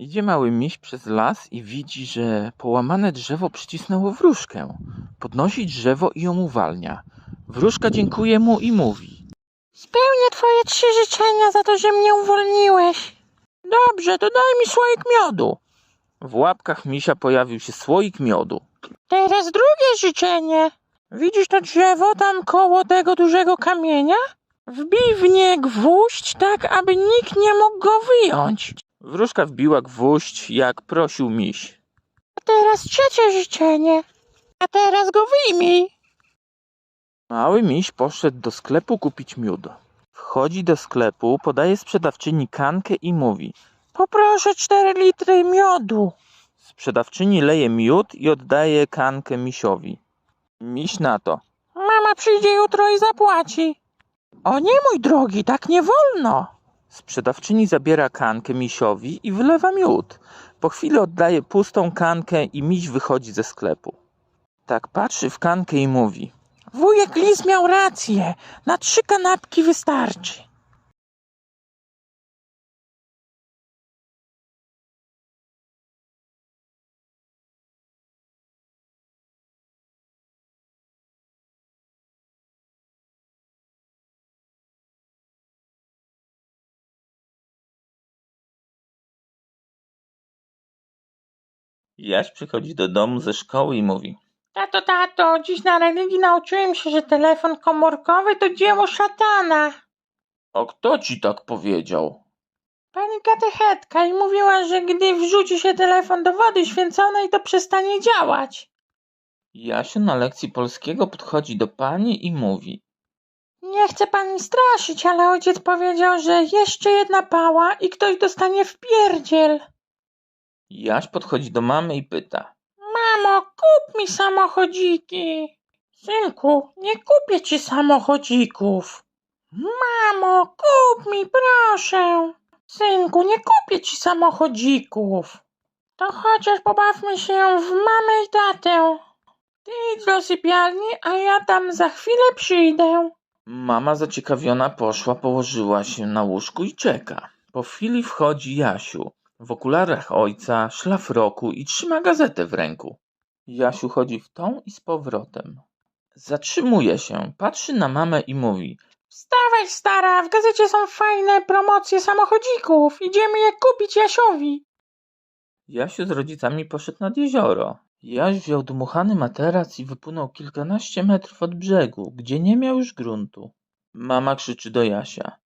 Idzie mały miś przez las i widzi, że połamane drzewo przycisnęło wróżkę. Podnosi drzewo i ją uwalnia. Wróżka dziękuje mu i mówi. Spełnię twoje trzy życzenia za to, że mnie uwolniłeś. Dobrze, to daj mi słoik miodu. W łapkach misia pojawił się słoik miodu. Teraz drugie życzenie. Widzisz to drzewo tam koło tego dużego kamienia? Wbij w nie gwóźdź tak, aby nikt nie mógł go wyjąć. Wróżka wbiła gwóźdź, jak prosił miś. A teraz trzecie życzenie. A teraz go wyjmij. Mały miś poszedł do sklepu kupić miód. Wchodzi do sklepu, podaje sprzedawczyni kankę i mówi. Poproszę cztery litry miodu. Sprzedawczyni leje miód i oddaje kankę misiowi. Miś na to. Mama przyjdzie jutro i zapłaci. O nie, mój drogi, tak nie wolno. Sprzedawczyni zabiera kankę misiowi i wlewa miód. Po chwili oddaje pustą kankę i miś wychodzi ze sklepu. Tak patrzy w kankę i mówi. Wujek Lis miał rację. Na trzy kanapki wystarczy. Jaś przychodzi do domu ze szkoły i mówi. Tato, tato, dziś na religii nauczyłem się, że telefon komórkowy to dzieło szatana. A kto ci tak powiedział? Pani katechetka i mówiła, że gdy wrzuci się telefon do wody święconej, to przestanie działać. Jasiu na lekcji polskiego podchodzi do pani i mówi. Nie chcę pani straszyć, ale ojciec powiedział, że jeszcze jedna pała i ktoś dostanie w pierdziel. Jaś podchodzi do mamy i pyta. Mamo, kup mi samochodziki. Synku, nie kupię ci samochodzików. Mamo, kup mi, proszę. Synku, nie kupię ci samochodzików. To chociaż pobawmy się w mamę i tatę. Ty idź do sypialni, a ja tam za chwilę przyjdę. Mama zaciekawiona poszła, położyła się na łóżku i czeka. Po chwili wchodzi Jasiu, w okularach ojca, szlafroku i trzyma gazetę w ręku. Jasiu chodzi w tą i z powrotem. Zatrzymuje się, patrzy na mamę i mówi. Wstawaj, stara, w gazecie są fajne promocje samochodzików. Idziemy je kupić Jasiowi. Jasiu z rodzicami poszedł nad jezioro. Jaś wziął dmuchany materac i wypłynął kilkanaście metrów od brzegu, gdzie nie miał już gruntu. Mama krzyczy do Jasia.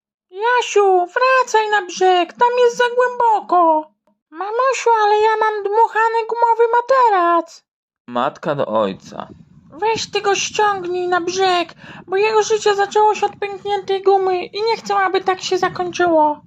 Jasiu, wracaj na brzeg, tam jest za głęboko. Mamusiu, ale ja mam dmuchany gumowy materac. Matka do ojca. Weź ty go ściągnij na brzeg, bo jego życie zaczęło się od pękniętej gumy i nie chcę, aby tak się zakończyło.